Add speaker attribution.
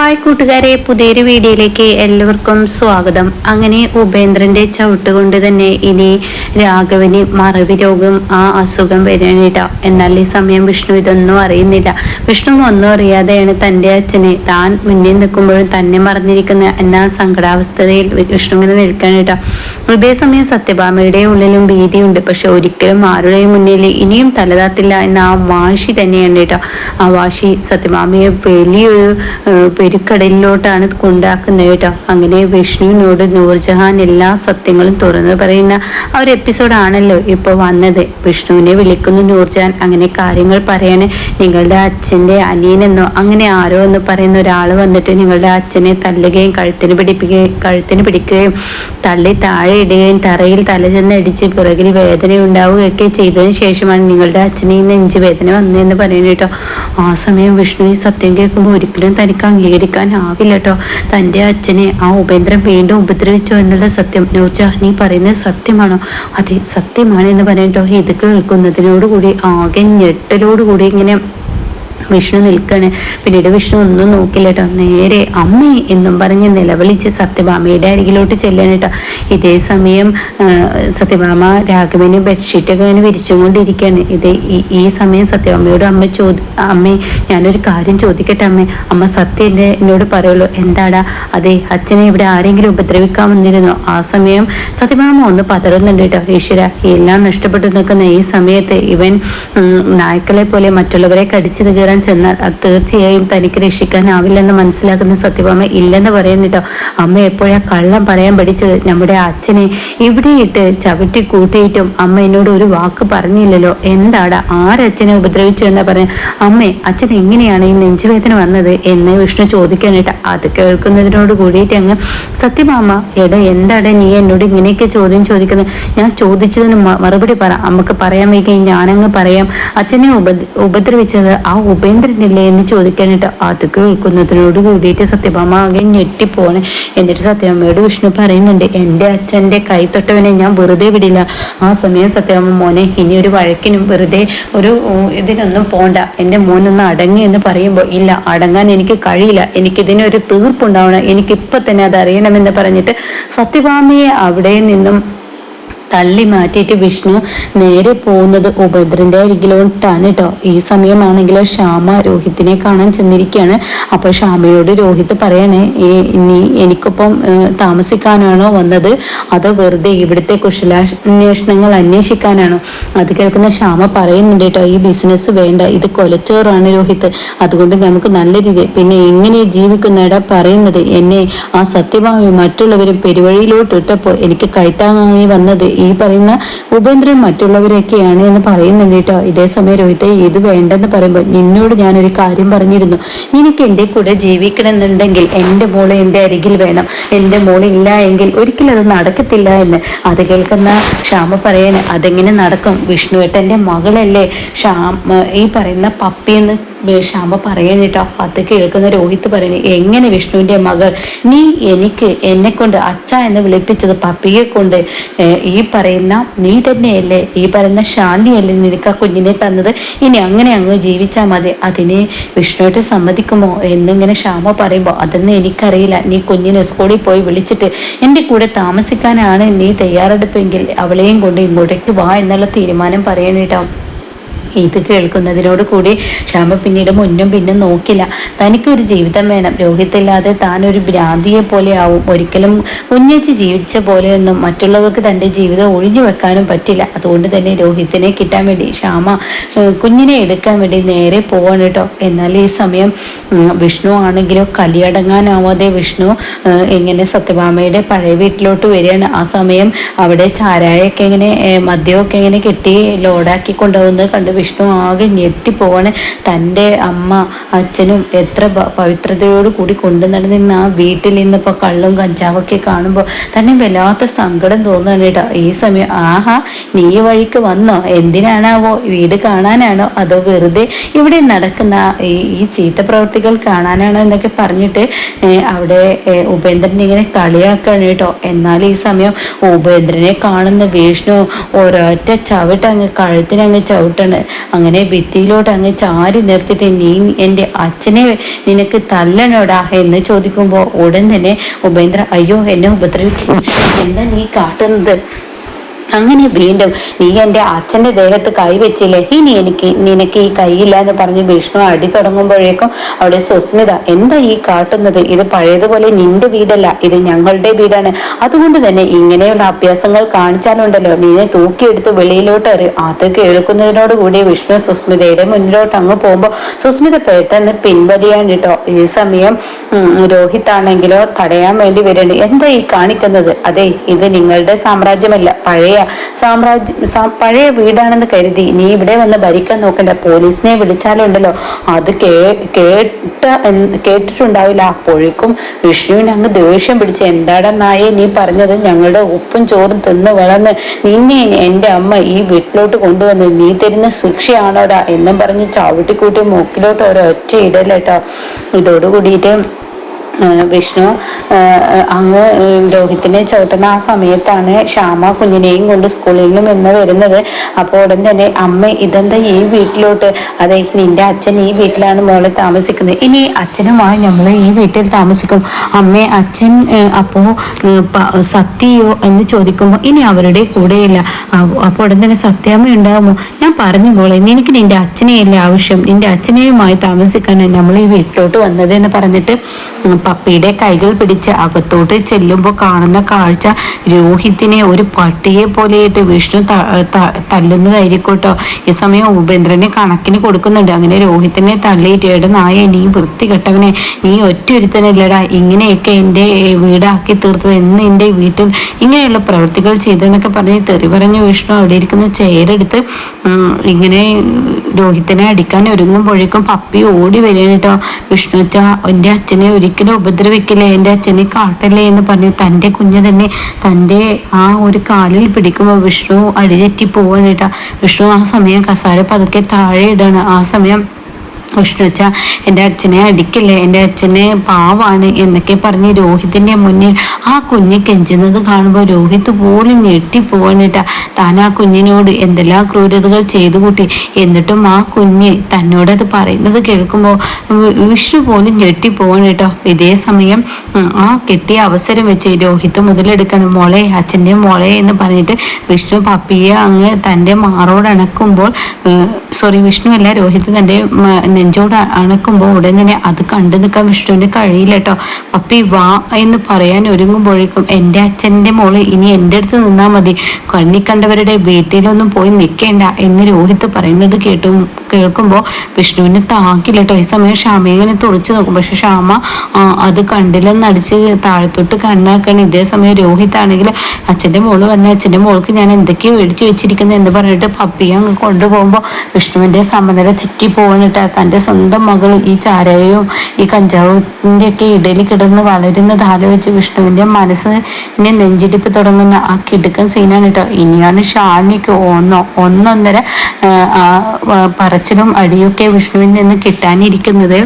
Speaker 1: Hi കൂട്ടുകാരെ പുതിയൊരു വീഡിയോയിലേക്ക് എല്ലാവർക്കും സ്വാഗതം. അങ്ങനെ ഉപേന്ദ്രന്റെ ചവിട്ട് കൊണ്ട് തന്നെ ഇനി രാഘവന് മറവി രോഗം ആ അസുഖം വരാനിട്ട എന്നാൽ ഈ സമയം വിഷ്ണു ഇതൊന്നും അറിയുന്നില്ല. വിഷ്ണു ഒന്നും അറിയാതെയാണ് തന്റെ അച്ഛനെ താൻ മുന്നിൽ നിൽക്കുമ്പോഴും തന്നെ മറന്നിരിക്കുന്ന എന്ന സങ്കടാവസ്ഥയിൽ വിഷ്ണു ഇങ്ങനെ നിൽക്കാനിട്ട ഇതേസമയം സത്യഭാമയുടെ ഉള്ളിലും ഭീതിയുണ്ട്. പക്ഷെ ഒരിക്കലും ആരുടെയും മുന്നിൽ ഇനിയും തലതാത്തില്ല എന്ന ആ വാശി തന്നെയാണ് കേട്ടോ ആ വാശി സത്യഭാമയെ വലിയൊരു പെരുക്കടലിലോട്ടാണ് കൊണ്ടാക്കുന്നത് കേട്ടോ. അങ്ങനെ വിഷ്ണുവിനോട് നൂർജഹാൻ എല്ലാ സത്യങ്ങളും തുറന്നു പറയുന്ന ആ ഒരു എപ്പിസോഡാണല്ലോ ഇപ്പോൾ വന്നത്. വിഷ്ണുവിനെ വിളിക്കുന്നു നൂർജഹാൻ അങ്ങനെ കാര്യങ്ങൾ പറയാൻ നിങ്ങളുടെ അച്ഛന്റെ അനിയനെന്നോ അങ്ങനെ ആരോ എന്ന് പറയുന്ന ഒരാൾ വന്നിട്ട് നിങ്ങളുടെ അച്ഛനെ തല്ലുകയും കഴുത്തിന് പിടിപ്പിക്കുകയും കഴുത്തിന് പിടിക്കുകയും തള്ളി താഴെ ഇടുകയും തറയിൽ തല ചെന്ന് അടിച്ച് പിറകിൽ വേദന ഉണ്ടാവുകയൊക്കെ ചെയ്തതിന് ശേഷമാണ് നിങ്ങളുടെ അച്ഛനെ ഈ നെഞ്ച് വേദന വന്നതെന്ന് പറയുന്നത് കേട്ടോ. ആ സമയം വിഷ്ണു ഈ സത്യം കേൾക്കുമ്പോൾ ഒരിക്കലും തനിക്ക് അംഗീകരിക്കാനാവില്ല കേട്ടോ തന്റെ അച്ഛനെ ആ ഉപേന്ദ്രൻ വീണ്ടും ഉപദ്രവിച്ചോ എന്നുള്ള സത്യം. നോച്ച നീ പറയുന്നത് സത്യമാണോ? അതെ സത്യമാണ് എന്ന് പറയട്ടോ. ഇത് കേൾക്കുന്നതിനോടുകൂടി ആകെ ഞെട്ടലോടുകൂടി ഇങ്ങനെ വിഷ്ണു നിൽക്കണ്. പിന്നീട് വിഷ്ണു ഒന്നും നോക്കില്ല കേട്ടോ നേരെ അമ്മേ എന്നും പറഞ്ഞ് നിലവിളിച്ച് സത്യഭാമയുടെ അരികിലോട്ട് ചെല്ലണം കേട്ടോ ഇതേ സമയം സത്യഭാമ രാഘവന് ബെഡ്ഷീറ്റൊക്കെ അങ്ങനെ വിരിച്ചുകൊണ്ടിരിക്കുകയാണ് ഇത് ഈ സമയം സത്യഭാമയോട് അമ്മ ചോദി അമ്മേ ഞാനൊരു കാര്യം ചോദിക്കട്ടെ അമ്മേ. അമ്മ സത്യം എന്റെ എന്നോട് പറയുള്ളൂ. എന്താടാ? അതെ അച്ഛനെ ഇവിടെ ആരെങ്കിലും ഉപദ്രവിക്കാൻ വന്നിരുന്നോ? ആ സമയം സത്യഭാമ ഒന്ന് പതറുന്നുണ്ട് കേട്ടോ ഈശ്വര എല്ലാം നഷ്ടപ്പെട്ടു നിൽക്കുന്ന ഈ സമയത്ത് ഇവൻ നായ്ക്കളെ പോലെ മറ്റുള്ളവരെ കടിച്ചു കയറാൻ ചെന്നാൽ അത് തീർച്ചയായും തനിക്ക് രക്ഷിക്കാനാവില്ലെന്ന് മനസ്സിലാക്കുന്ന സത്യഭാമ ഇല്ലെന്ന് പറയുന്നിട്ടോ അമ്മ എപ്പോഴാ കള്ളം പറയാൻ പഠിച്ചത്? നമ്മുടെ അച്ഛനെ ഇവിടെ ഇട്ട് ചവിട്ടി കൂട്ടിയിട്ടും അമ്മ എന്നോട് ഒരു വാക്ക് പറഞ്ഞില്ലല്ലോ. എന്താടാ? ആരച്ഛനെ ഉപദ്രവിച്ചു എന്നാ പറഞ്ഞ? അമ്മേ അച്ഛൻ എങ്ങനെയാണ് ഈ നെഞ്ചുവേദന വന്നത് എന്ന് വിഷ്ണു ചോദിക്കാനായിട്ട് അത് കേൾക്കുന്നതിനോട് കൂടിയിട്ട് അങ്ങ് സത്യഭാമ എടാ എന്താടാ നീ എന്നോട് ഇങ്ങനെയൊക്കെ ചോദ്യം ചോദിക്കുന്നത് ഞാൻ ചോദിച്ചതിന് മറുപടി പറ. അമ്മയ്ക്ക് പറയാൻ വയ്ക്കുകയും ഞാനങ്ങ് പറയാം. അച്ഛനെ ഉപദ്രവിച്ചത് ആ ഉപ ഉപേന്ദ്രനില്ലേ എന്ന് ചോദിക്കാനായിട്ട് അത് കേൾക്കുന്നതിനോട് കൂടിയിട്ട് സത്യഭാമ ആകെ ഞെട്ടിപ്പോണ്. എന്നിട്ട് സത്യഭാമയോട് വിഷ്ണു പറയുന്നുണ്ട് എന്റെ അച്ഛന്റെ കൈ തൊട്ടവനെ ഞാൻ വെറുതെ വിടില്ല. ആ സമയം സത്യഭാമ മോനെ ഇനി ഒരു വഴക്കിനും വെറുതെ ഒരു ഇതിനൊന്നും പോണ്ട. എന്റെ മോനൊന്ന് അടങ്ങി എന്ന് പറയുമ്പോൾ ഇല്ല അടങ്ങാൻ എനിക്ക് കഴിയില്ല. എനിക്കിതിനൊരു തീർപ്പുണ്ടാവണം. എനിക്കിപ്പോൾ തന്നെ അത് അറിയണമെന്ന് പറഞ്ഞിട്ട് സത്യഭാമയെ അവിടെ നിന്നും തള്ളി മാറ്റിയിട്ട് വിഷ്ണു നേരെ പോകുന്നത് ഉപേന്ദ്രന്റെ അരികിലോട്ടാണ് കേട്ടോ ഈ സമയമാണെങ്കിൽ ശ്യാമ രോഹിത്തിനെ കാണാൻ ചെന്നിരിക്കുകയാണ്. അപ്പോൾ ശ്യാമയോട് രോഹിത് പറയണേ നീ എനിക്കൊപ്പം താമസിക്കാനാണോ വന്നത്? അതോ വെറുതെ ഇവിടുത്തെ കുശലാന്വേഷണങ്ങൾ അന്വേഷിക്കാനാണോ? അത് കേൾക്കുന്ന ശ്യാമ പറയുന്നുണ്ട് കേട്ടോ ഈ ബിസിനസ് വേണ്ട ഇത് കൊലച്ചോറാണ് രോഹിത്. അതുകൊണ്ട് നമുക്ക് നല്ല രീതി പിന്നെ എങ്ങനെ ജീവിക്കുന്നട പറയുന്നത്? എന്നെ ആ സത്യഭാമി മറ്റുള്ളവരും പെരുവഴിയിലോട്ട് ഇട്ടപ്പോൾ എനിക്ക് കൈത്താങ്ങി വന്നത് ഈ പറയുന്ന ഉപേന്ദ്രൻ മറ്റുള്ളവരൊക്കെയാണ് എന്ന് പറയുന്നുണ്ട് കേട്ടോ. ഇതേ സമയം രോഹിത്തെ ഇത് വേണ്ടെന്ന് പറയുമ്പോൾ നിന്നോട് ഞാനൊരു കാര്യം പറഞ്ഞിരുന്നു. നിനക്ക് എന്റെ കൂടെ ജീവിക്കണമെന്നുണ്ടെങ്കിൽ എന്റെ മോളെ എന്റെ അരികിൽ വേണം. എന്റെ മോളെ ഇല്ല എങ്കിൽ ഒരിക്കലും അത് നടക്കത്തില്ല എന്ന്. അത് കേൾക്കുന്ന ക്ഷാമ പറയാന് അതെങ്ങനെ നടക്കും? വിഷ്ണുവേട്ടന്റെ മകളല്ലേ? ക്ഷാമ ഈ പറയുന്ന പപ്പിയെന്ന് ശ്യാമ പറയാനിട്ടോ അത് കേൾക്കുന്ന രോഹിത് പറയുന്നത് എങ്ങനെ വിഷ്ണുവിന്റെ മകൾ? നീ എനിക്ക് എന്നെ കൊണ്ട് അച്ഛ എന്ന് വിളിപ്പിച്ചത് പപ്പിയെ കൊണ്ട് ഈ പറയുന്ന നീ തന്നെയല്ലേ ഈ പറയുന്ന ശാന്തിയല്ലേ നിനക്ക് ആ കുഞ്ഞിനെ തന്നത്? ഇനി അങ്ങനെ അങ്ങ് ജീവിച്ചാൽ മതി. അതിനെ വിഷ്ണുവായിട്ട് സമ്മതിക്കുമോ എന്നിങ്ങനെ ശ്യാമ പറയുമ്പോൾ അതൊന്നും എനിക്കറിയില്ല. നീ കുഞ്ഞിനെ സ്കൂളിൽ പോയി വിളിച്ചിട്ട് എന്റെ കൂടെ താമസിക്കാനാണ് നീ തയ്യാറെടുപ്പെങ്കിൽ അവളെയും കൊണ്ട് ഇങ്ങോട്ടേക്ക് വാ എന്നുള്ള തീരുമാനം പറയാനിട്ടോ. ഇത് കേൾക്കുന്നതിനോട് കൂടി ശ്യാമ പിന്നീട് മുന്നും പിന്നും നോക്കില്ല. തനിക്കൊരു ജീവിതം വേണം. രോഹിത്തില്ലാതെ താൻ ഒരു ഭ്രാന്തിയെ പോലെ ആവും ഒരിക്കലും കുഞ്ഞേച്ചി ജീവിച്ച പോലെയൊന്നും മറ്റുള്ളവർക്ക് തന്റെ ജീവിതം ഒഴിഞ്ഞു വെക്കാനും പറ്റില്ല. അതുകൊണ്ട് തന്നെ രോഹിത്തിനെ കിട്ടാൻ വേണ്ടി ക്ഷാമ കുഞ്ഞിനെ എടുക്കാൻ വേണ്ടി നേരെ പോവാണ് കേട്ടോ. എന്നാൽ ഈ സമയം വിഷ്ണു ആണെങ്കിലും കലിയടങ്ങാനാവാതെ വിഷ്ണു എങ്ങനെ സത്യഭാമയുടെ പഴയ വീട്ടിലോട്ട് വരികയാണ്. ആ സമയം അവിടെ ചാരായൊക്കെ എങ്ങനെ മദ്യമൊക്കെ ഇങ്ങനെ കെട്ടി ലോഡാക്കി കൊണ്ടുപോകുന്നത് കണ്ട് വിഷ്ണു ആകെ ഞെട്ടിപ്പോവാണ് തന്റെ അമ്മ അച്ഛനും എത്ര പവിത്രതയോട് കൂടി കൊണ്ടു നടന്നിരുന്ന ആ വീട്ടിൽ നിന്നിപ്പോൾ കള്ളും കഞ്ചാവൊക്കെ കാണുമ്പോൾ തന്നെ വല്ലാത്ത സങ്കടം തോന്നുകയാണ് കേട്ടോ. ഈ സമയം ആഹാ നീ വഴിക്ക് വന്നോ? എന്തിനാണാവോ? വീട് കാണാനാണോ? അതോ വെറുതെ ഇവിടെ നടക്കുന്ന ഈ ഈ ചീത്ത പ്രവർത്തികൾ കാണാനാണോ? എന്നൊക്കെ പറഞ്ഞിട്ട് അവിടെ ഉപേന്ദ്രൻ ഇങ്ങനെ കളിയാക്കാണ് കേട്ടോ. എന്നാൽ ഈ സമയം ഉപേന്ദ്രനെ കാണുന്ന വിഷ്ണു ഒരൊറ്റ ചവിട്ടങ്ങ് കഴുത്തിനങ്ങ് ചവിട്ടാണ്. അങ്ങനെ ഭിത്തിയിലോട്ട് അങ്ങ് ചാരി നിർത്തിയിട്ട് നീ എന്റെ അച്ഛനെ നിനക്ക് തല്ലണോടാ എന്ന് ചോദിക്കുമ്പോൾ ഉടൻ തന്നെ ഉപേന്ദ്ര അയ്യോ എന്നെ ഉപദ്രവിക്കും. എന്താ നീ കാട്ടുന്നത്? അങ്ങനെ വീണ്ടും നീ എന്റെ അച്ഛന്റെ ദേഹത്ത് കൈവച്ചില്ലേ ഇനി എനിക്ക് നിനക്ക് ഈ കൈയില്ല എന്ന് പറഞ്ഞ് വിഷ്ണു അടി തുടങ്ങുമ്പോഴേക്കും അവിടെ സുസ്മിത എന്താ ഈ കാട്ടുന്നത്? ഇത് പഴയതുപോലെ നിന്റെ വീടല്ല. ഇത് ഞങ്ങളുടെ വീടാണ്. അതുകൊണ്ട് തന്നെ ഇങ്ങനെയുള്ള അഭ്യാസങ്ങൾ കാണിച്ചാലുണ്ടല്ലോ. നിന്നെ തൂക്കിയെടുത്ത് വെളിയിലോട്ട് എറി. അത് കേൾക്കുന്നതിനോട് കൂടി വിഷ്ണു സുസ്മിതയുടെ മുന്നിലോട്ട് അങ്ങ് പോകുമ്പോൾ സുസ്മിത പെട്ടെന്ന് പിൻവലിയാണ് കേട്ടോ ഈ സമയം രോഹിത് ആണെങ്കിലോ തടയാൻ വേണ്ടി വരുന്നുണ്ട് എന്താ ഈ കാണിക്കുന്നത്? അതെ ഇത് നിങ്ങളുടെ സാമ്രാജ്യമല്ല. പഴയ സാമ്രാജ്യ പഴയ വീടാണെന്ന് കരുതി നീ ഇവിടെ വന്ന് ഭരിക്കാൻ നോക്കണ്ട. പോലീസിനെ വിളിച്ചാലുണ്ടല്ലോ അത് കേ കേട്ട കേട്ടിട്ടുണ്ടാവില്ല. അപ്പോഴേക്കും വിഷ്ണുവിന് അങ്ങ് ദേഷ്യം പിടിച്ച് എന്താടാ നായെ നീ പറഞ്ഞത് ഞങ്ങളുടെ ഉപ്പും ചോറും തിന്ന് വളർന്ന് നിന്നെ എന്റെ അമ്മ ഈ വീട്ടിലോട്ട് കൊണ്ടുവന്ന് നീ തരുന്ന ശിക്ഷയാണോടാ? എന്നും പറഞ്ഞ് ചവിട്ടിക്കൂട്ടി മൂക്കിലോട്ട് ഒരൊറ്റ ഇടലേട്ടോ. ഇതോടുകൂടിയിട്ട് വിഷ്ണു അങ്ങ് രോഹിത്തിനെ ചവിട്ടുന്ന ആ സമയത്താണ് ശ്യാമ കുഞ്ഞിനെയും കൊണ്ട് സ്കൂളിൽ നിന്നും എന്ന് വരുന്നത്. അപ്പോൾ ഉടൻ തന്നെ അമ്മ ഇതെന്താ ഈ വീട്ടിലോട്ട്? അതെ നിന്റെ അച്ഛൻ ഈ വീട്ടിലാണ് മോളെ താമസിക്കുന്നത്. ഇനി അച്ഛനുമായി നമ്മൾ ഈ വീട്ടിൽ താമസിക്കും. അമ്മേ അച്ഛൻ അപ്പോ സത്യോ എന്ന് ചോദിക്കുമ്പോൾ ഇനി അവരുടെ കൂടെയില്ല. അപ്പോൾ ഉടൻ തന്നെ സത്യാമ്മ ഉണ്ടാകുമോ ഞാൻ പറഞ്ഞു മോളെ എനിക്ക് നിന്റെ അച്ഛനെയല്ലേ ആവശ്യം. നിന്റെ അച്ഛനെയുമായി താമസിക്കാനാണ് നമ്മൾ ഈ വീട്ടിലോട്ട് വന്നത് എന്ന് പറഞ്ഞിട്ട് പപ്പിയുടെ കൈകൾ പിടിച്ച് അകത്തോട്ട് ചെല്ലുമ്പോൾ കാണുന്ന കാഴ്ച രോഹിത്തിനെ ഒരു പട്ടിയെ പോലെയിട്ട് വിഷ്ണു തല്ലുന്നതായിരിക്കും കേട്ടോ ഈ സമയം ഉപേന്ദ്രനെ കണക്കിന് കൊടുക്കുന്നുണ്ട്. അങ്ങനെ രോഹിത്തിനെ തള്ളിയിട്ട് എട നായ നീ വൃത്തികെട്ടവനെ നീ ഒറ്റയൊരുത്തനല്ലടാ. ഇങ്ങനെയൊക്കെ എന്റെ വീടാക്കി തീർത്തത് എന്ന് എന്റെ വീട്ടിൽ ഇങ്ങനെയുള്ള പ്രവൃത്തികൾ ചെയ്തെന്നൊക്കെ പറഞ്ഞ് തെറി പറഞ്ഞ വിഷ്ണു അവിടെ ഇരിക്കുന്ന ചെയറെടുത്ത് ഇങ്ങനെ രോഹിത്തിനെ അടിക്കാൻ ഒരുങ്ങുമ്പോഴേക്കും പപ്പി ഓടി വരികയാണ് കേട്ടോ. വിഷ്ണു അച്ഛ എന്റെ അച്ഛനെ ഒരിക്കലും ഉപദ്രവിക്കില്ലേ? എന്റെ അച്ഛനെ കാട്ടല്ലേ എന്ന് പറഞ്ഞ് തന്റെ കുഞ്ഞ് തന്നെ തന്റെ ആ ഒരു കാലിൽ പിടിക്കുമ്പോൾ വിഷ്ണു അടിതെറ്റി പോവാണ് വിഷ്ണു ആ സമയം കസാര പതുക്കെ താഴെ ഇടാണ്. ആ സമയം വിഷ്ണുച്ച എന്റെ അച്ഛനെ അടിക്കില്ലേ? എന്റെ അച്ഛനെ പാവാണ് എന്നൊക്കെ പറഞ്ഞ് രോഹിതിന്റെ മുന്നിൽ ആ കുഞ്ഞ് കെഞ്ചുന്നത് കാണുമ്പോൾ രോഹിത് പോലും ഞെട്ടിപ്പോവാനിട്ട താൻ ആ കുഞ്ഞിനോട് എന്തെല്ലാം ക്രൂരതകൾ ചെയ്തു കൂട്ടി എന്നിട്ടും ആ കുഞ്ഞ് തന്നോടത് പറയുന്നത് കേൾക്കുമ്പോൾ വിഷ്ണു പോലും ഞെട്ടിപ്പോവാനിട്ടോ ഇതേ സമയം ആ കിട്ടിയ അവസരം വെച്ച് രോഹിത് മുതലെടുക്കണം. മോളെ അച്ഛന്റെ മോളെ എന്ന് പറഞ്ഞിട്ട് വിഷ്ണു പപ്പിയെ അങ്ങ് തന്റെ മാറോടണക്കുമ്പോൾ സോറി വിഷ്ണു അല്ല രോഹിത് തന്റെ നെഞ്ചോട് അണക്കുമ്പോൾ ഉടനെ അത് കണ്ടു നിൽക്കാൻ വിഷ്ണുവിന് കഴിയില്ല കേട്ടോ പപ്പി വാ എന്ന് പറയാൻ ഒരുങ്ങുമ്പോഴേക്കും എന്റെ അച്ഛന്റെ മോൾ ഇനി എന്റെ അടുത്ത് നിന്നാൽ മതി. കണ്ണി കണ്ടവരുടെ വീട്ടിലൊന്നും പോയി നിൽക്കേണ്ട എന്ന് രോഹിത് പറയുന്നത് കേട്ടു കേൾക്കുമ്പോൾ വിഷ്ണുവിന് താക്കില്ല കേട്ടോ ഈ സമയം ക്ഷാമയെ തുറച്ചു നോക്കും. പക്ഷെ ക്ഷാമ അത് കണ്ടില്ലെന്ന് അടിച്ച് താഴത്തോട്ട് കണ്ണാക്കണം. ഇതേ സമയം രോഹിത് ആണെങ്കിൽ അച്ഛന്റെ മോൾ വന്ന അച്ഛന്റെ മോൾക്ക് ഞാൻ എന്തൊക്കെയോ മേടിച്ച് വെച്ചിരിക്കുന്നത് എന്ന് പറഞ്ഞിട്ട് പപ്പിയെ അങ്ങ് കൊണ്ടുപോകുമ്പോൾ വിഷ്ണുവിന്റെ സമനില തെറ്റി പോകണിട്ട് തന്റെ സ്വന്തം മകൾ ഈ ചാരയും ഈ കഞ്ചാവിന്റെ ഒക്കെ ഇടയിൽ കിടന്ന് വളരുന്നത് ആലോചിച്ച് വിഷ്ണുവിന്റെ മനസ്സിനെ നെഞ്ചിടിപ്പ് തുടങ്ങുന്ന ആ കിടുക്കൻ സീനാണ് കേട്ടോ. ഇനിയാണ് ഷാനിക്ക് ഒന്നോ ഒന്നൊന്നര പറച്ചിലും അടിയൊക്കെ വിഷ്ണുവിൽ നിന്ന് കിട്ടാനിരിക്കുന്നത്.